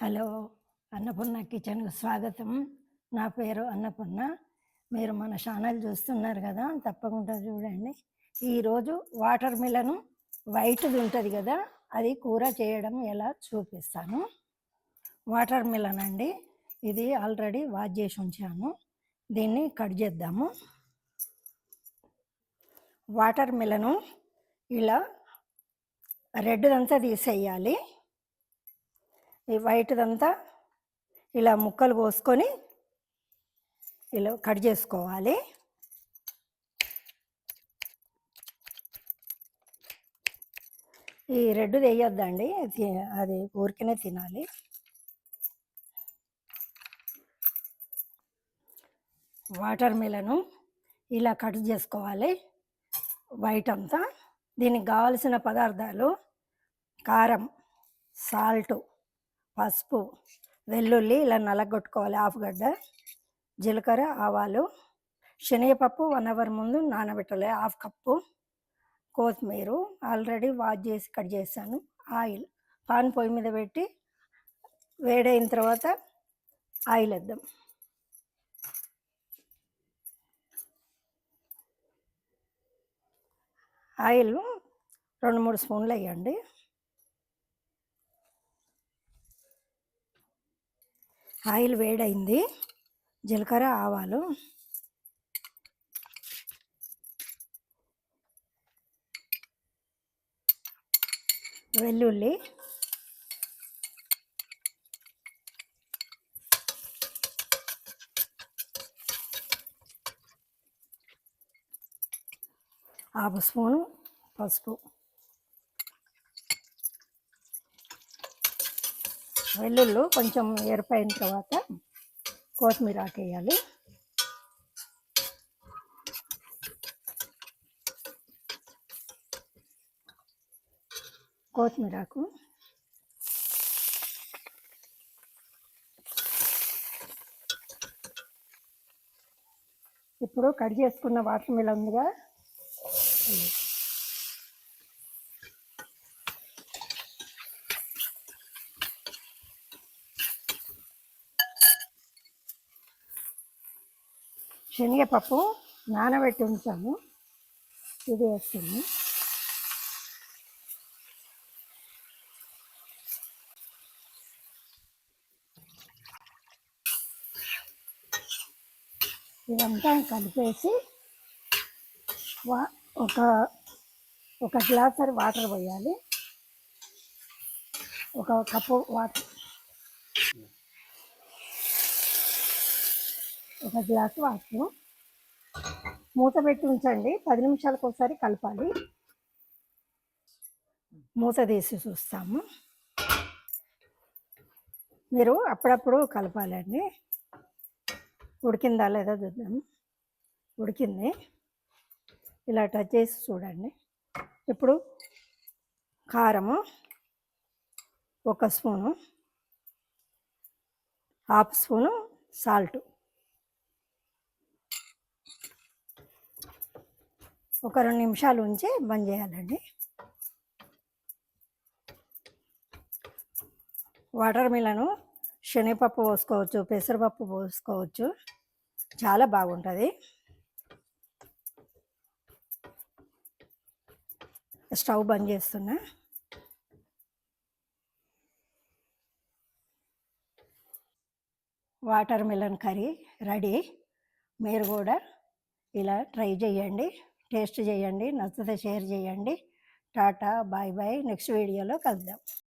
Hello Annapurna కిచెన్కు స్వాగతం. నా పేరు అన్నపూర్ణ. మీరు మన ఛానల్ చూస్తున్నారు కదా తప్పకుండా చూడండి. ఈరోజు వాటర్ మిలను వైట్ది ఉంటుంది కదా అది కూర చేయడం ఎలా చూపిస్తాను. వాటర్ మిలన్ అండి ఇది ఆల్రెడీ వాష్ చేసి ఉంచాను. దీన్ని కట్ చేద్దాము. వాటర్ మిలను ఇలా రెడ్దంతా తీసేయాలి. ఈ వైట్దంతా ఇలా ముక్కలు కోసుకొని ఇలా కట్ చేసుకోవాలి. ఈ రెడ్ వేయొద్దండి తి- అది ఊరికనే తినాలి. వాటర్ మిలను ఇలా కట్ చేసుకోవాలి. వైట్ అంతా దీనికి కావలసిన పదార్థాలు కారం సాల్టు పసుపు వెల్లుల్లి ఇలా నలగొట్టుకోవాలి ఆఫ్గడ్డ జీలకర్ర ఆవాలు శనగపప్పు వన్ అవర్ ముందు నానబెట్టాలి హాఫ్ కప్పు కొత్తిమీర ఆల్రెడీ వాష్ చేసి కట్ చేశాను ఆయిల్ పాన్ పొయ్యి మీద పెట్టి వేడైన తర్వాత ఆయిల్ వేద్దాం. ఆయిల్ రెండు మూడు స్పూన్లు వేయండి. ఆయిల్ వేడైంది. జీలకర్ర ఆవాలు. వెల్లుల్లి. ఆపు స్పూను పసుపు. వెల్లుల్లి కొంచెం ఎరిపోయిన తర్వాత కొత్తిమీర ఆకేయాలి. కొత్తిమీరాకు ఇప్పుడు కట్ చేసుకున్న వాటర్ మిల్ ఉందిగా. శనగపప్పు నానబెట్టి ఉంచాము. ఇది వేస్తుంది ఇదంతా కలిపేసి వా ఒక ఒక గ్లాస్ వాటర్ పోయాలి. ఒక కప్పు వాటర్. ఒక గ్లాస్ వాటర్. మూత పెట్టి ఉంచండి. పది నిమిషాలకు ఒకసారి కలపాలి. మూత తీసి చూస్తాము. మీరు అప్పుడప్పుడు కలపాలండి. ఉడికిందా లేదా చూద్దాము ఉడికింది. ఇలా టచ్ చేసి చూడండి. ఇప్పుడు కారము ఒక స్పూను హాఫ్ స్పూను సాల్ట్. ఒక రెండు నిమిషాలు ఉంచి బంద్ చేయాలండి. వాటర్ మిలను శనగపప్పు పోసుకోవచ్చు పెసరపప్పు పోసుకోవచ్చు. చాలా బాగుంటుంది. స్టవ్ బంద్ చేస్తున్నా. వాటర్ మిలన్ కర్రీ రెడీ. మీరు కూడా ఇలా ట్రై చేయండి. టేస్ట్ చేయండి నచ్చితే షేర్ చేయండి. Tata bye bye. నెక్స్ట్ వీడియోలో కలుద్దాం.